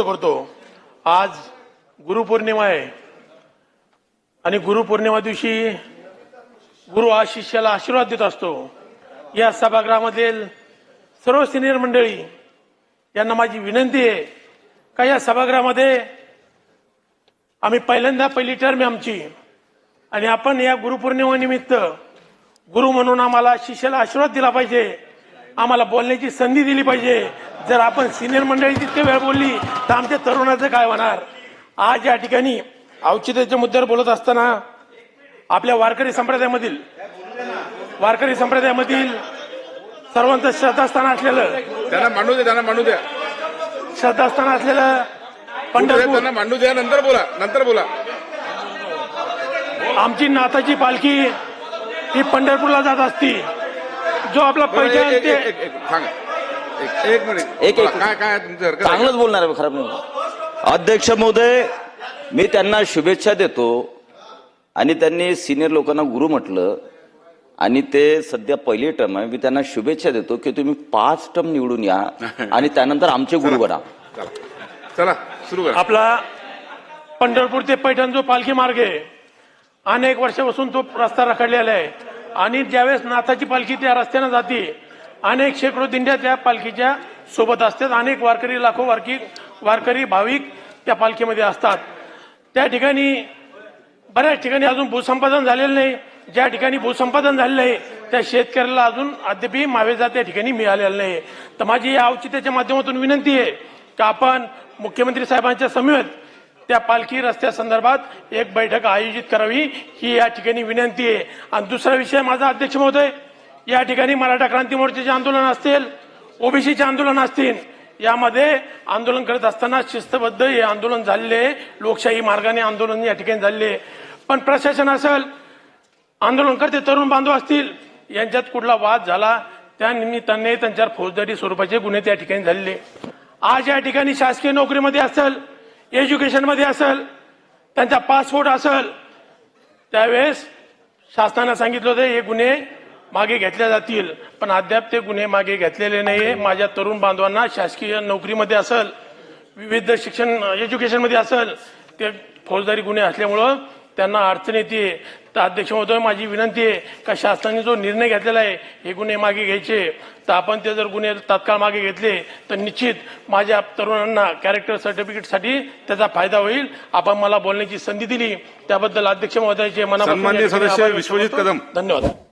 व्यक्त करतो. आज गुरुपौर्णिमा आहे. आणि गुरुपौर्णिमा दिवशी गुरु हा शिष्याला आशीर्वाद देत असतो. या सभागृहामधील सर्व सिनियर मंडळी यांना माझी विनंती आहे का या सभागृहामध्ये आम्ही पहिल्यांदा पहिली टर्म आहे आमची. आणि आपण या गुरुपौर्णिमेनिमित्त गुरु म्हणून आम्हाला शिष्याला आशीर्वाद दिला पाहिजे. आम्हाला बोलण्याची संधी दिली पाहिजे. जर आपण सिनियर मंडळी तितके वेळ बोलली तर आमच्या तरुणाचं काय होणार? आज या ठिकाणी औचित्याच्या मुद्द्यावर बोलत असताना आपल्या वारकरी संप्रदायामधील वारकरी संप्रदायामधील सर्वांचं श्रद्धास्थान असलेलं त्यांना मांडू दे त्यांना मांडू द्या. श्रद्धास्थान असलेलं पुढे पंढरपूर. त्यांना मांडू द्या नंतर बोला नंतर बोला. आमची नाथाची पालखी ही पंढरपूरला जात असती. जो आपला बरं, एक- पैठण एक- ते एक- एक- एक- सांगा. एक- एक मिनिट. एक- बोला, एक- काय काय तुमचं हरकत आहे? चांगलंच बोलणार आहे खराब नाही अध्यक्ष महोदय मी त्यांना शुभेच्छा देतो आणि त्यांनी सिनियर लोकांना गुरु म्हटलं आणि ते सध्या पहिली टर्म आहे. मी त्यांना शुभेच्छा देतो की तुम्ही पाच टर्म निवडून या आणि त्यानंतर आमचे गुरु बना. चला. चला सुरू करा. आपला पंढरपूर ते पैठण जो पालखी मार्ग आहे अनेक वर्षापासून तो रस्ता रखडलेला आहे. आणि ज्यावेळेस नाथाची पालखी त्या रस्त्यानं जाते अनेक शेकडो दिंड्या त्या पालखीच्या सोबत असतात. अनेक वारकरी लाखो वारकी वारकरी भाविक त्या पालखीमध्ये असतात. त्या ठिकाणी बऱ्याच ठिकाणी अजून भूसंपादन झालेलं नाही. ज्या ठिकाणी भूसंपादन झालेलं आहे त्या शेतकऱ्याला अजून अद्यापही मावेजा त्या ठिकाणी मिळालेला नाही. तर माझी या औचित्याच्या माध्यमातून विनंती आहे की आपण मुख्यमंत्री साहेबांच्या समेत त्या पालखी रस्त्या संदर्भात एक बैठक आयोजित करावी ही या ठिकाणी विनंती आहे. आणि दुसरा विषय माझा अध्यक्ष महोदय या ठिकाणी मराठा क्रांती मोर्चाचे आंदोलन असतील ओबीसीचे आंदोलन असतील यामध्ये आंदोलन करत असताना शिस्तबद्ध हे आंदोलन झालेले लोकशाही मार्गाने आंदोलन या ठिकाणी झालेले पण प्रशासन असेल आंदोलनकर्ते तरुण बांधव असतील यांच्यात कुठला वाद झाला त्या निमित्ताने त्यांच्यावर फौजदारी स्वरूपाचे गुन्हे त्या ठिकाणी झालेले आज या ठिकाणी शासकीय नोकरीमध्ये असेल एज्युकेशनमध्ये असेल त्यांचा पासपोर्ट असेल त्यावेळेस शासनानं सांगितलं होतं हे गुन्हे मागे घेतले जातील. पण अद्याप ते गुन्हे मागे घेतलेले नाहीये. माझ्या तरुण बांधवांना शासकीय नोकरीमध्ये असेल विविध शिक्षण एज्युकेशनमध्ये असेल ते फौजदारी गुन्हे असल्यामुळं त्यांना अडचण येते. तर अध्यक्ष महोदय माझी विनंती आहे का शासनाने जो निर्णय घेतलेला आहे हे गुन्हे मागे घ्यायचे. तर आपण ते जर गुन्हे तात्काळ मागे घेतले तर निश्चित माझ्या तरुणांना कॅरेक्टर सर्टिफिकेटसाठी त्याचा फायदा होईल. आपण मला बोलण्याची संधी दिली. त्याबद्दल अध्यक्ष महोदयाचे मनापासून सन्माननीय सदस्य विश्वजित. कदम. धन्यवाद.